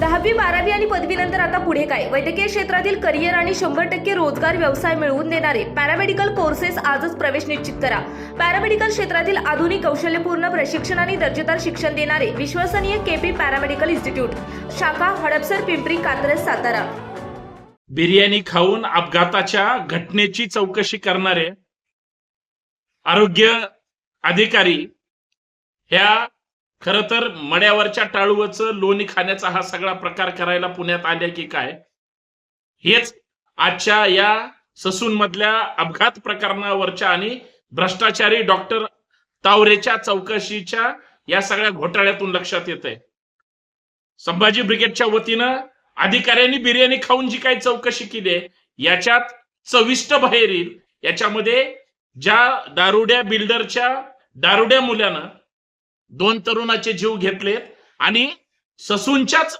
दहावी बारावी आणि पदवीनंतर आता पुढे काय? वैद्यकीय क्षेत्रातील करिअर आणि शंभर टक्के रोजगार व्यवसाय मिळवून देणारे पॅरामेडिकल कोर्सेस आजच प्रवेश निश्चित करा. पॅरामेडिकल क्षेत्रातील आधुनिक कौशल्यपूर्ण प्रशिक्षण आणि दर्जेदार शिक्षण देणारे विश्वसनीय केपी पॅरामेडिकल इन्स्टिट्यूट शाखा हडपसर पिंपरी कात्रज सातारा. बिर्याणी खाऊन अपघाताच्या घटनेची चौकशी करणारे आरोग्य अधिकारी ह्या खर तर मड्यावरच्या टाळूवचं लोणी खाण्याचा हा सगळा प्रकार करायला पुण्यात आल्या की काय? हेच आजच्या या ससून मधल्या अपघात प्रकरणावरच्या आणि भ्रष्टाचारी डॉक्टर तावरेच्या चौकशीच्या या सगळ्या घोटाळ्यातून लक्षात येत आहे संभाजी ब्रिगेडच्या वतीनं अधिकाऱ्यांनी बिर्याणी खाऊन जी काही चौकशी केली आहे याच्यात चविष्ट बाहेर येईल याच्यामध्ये ज्या दारुड्या बिल्डरच्या दारुड्या मुलानं दोन तरुणाचे जीव घेतलेत आणि ससूनच्याच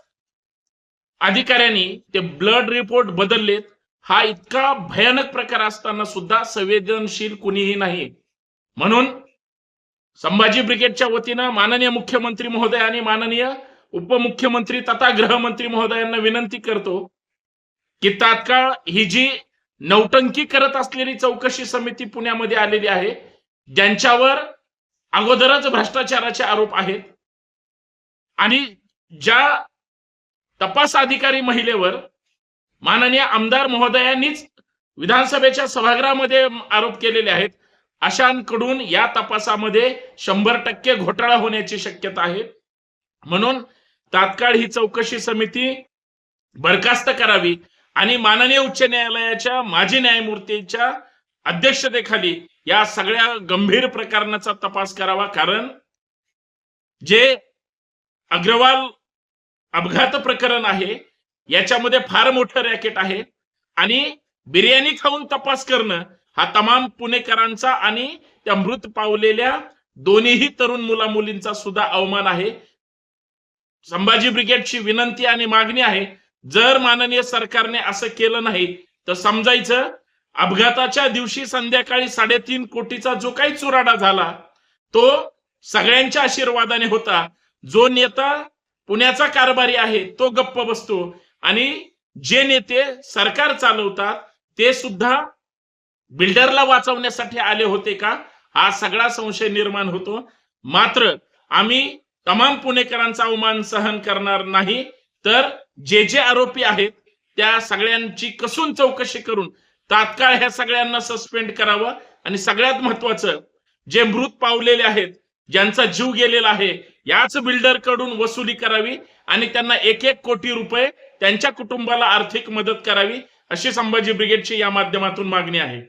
अधिकाऱ्यांनी ते ब्लड रिपोर्ट बदललेत. हा इतका भयानक प्रकार असताना सुद्धा संवेदनशील कुणीही नाही. म्हणून संभाजी ब्रिगेडच्या वतीनं माननीय मुख्यमंत्री महोदय आणि माननीय उपमुख्यमंत्री तथा गृहमंत्री महोदयांना विनंती करतो की तात्काळ ही जी नौटंकी करत असलेली चौकशी समिती पुण्यामध्ये आलेली आहे ज्यांच्यावर अगोदरच भ्रष्टाचाराचे आरोप आहेत. आणि ज्या तपास अधिकारी महिलेवर माननीय आमदार महोदयांनीच विधानसभेच्या सभागृहामध्ये आरोप केलेले आहेत अशांकडून या तपासामध्ये शंभर टक्के घोटाळा होण्याची शक्यता आहे. म्हणून तात्काळ ही चौकशी समिती बरखास्त करावी आणि माननीय उच्च न्यायालयाच्या माजी न्यायमूर्तीच्या अध्यक्षतेखाली या सगळ्या गंभीर प्रकरणाचा तपास करावा कारण जे अग्रवाल अपघात प्रकरण आहे याच्यामध्ये फार मोठं रॅकेट आहे आणि बिर्याणी खाऊन तपास करणं हा तमाम पुणेकरांचा आणि त्या मृत पावलेल्या दोन्हीही तरुण मुला मुलींचा सुद्धा अवमान आहे. संभाजी ब्रिगेडची विनंती आणि मागणी आहे जर माननीय सरकारने असं केलं नाही तर समजायचं अपघाताच्या दिवशी संध्याकाळी साडेतीन कोटीचा जो काही चुराडा झाला तो सगळ्यांच्या आशीर्वादाने होता. जो नेता पुण्याचा कारभारी आहे तो गप्प बसतो. आणि जे नेते सरकार चालवतात ते सुद्धा बिल्डरला वाचवण्यासाठी आले होते का? हा सगळा संशय निर्माण होतो. मात्र आम्ही तमाम पुणेकरांचा अवमान सहन करणार नाही. तर जे जे आरोपी आहेत त्या सगळ्यांची कसून चौकशी करून तात्काळ ह्या सगळ्यांना सस्पेंड करावं. आणि सगळ्यात महत्वाचं जे मृत पावलेले आहेत ज्यांचा जीव गेलेला आहे याच बिल्डरकडून वसुली करावी आणि त्यांना एक एक कोटी रुपये त्यांच्या कुटुंबाला आर्थिक मदत करावी अशी संभाजी ब्रिगेडची या माध्यमातून मागणी आहे.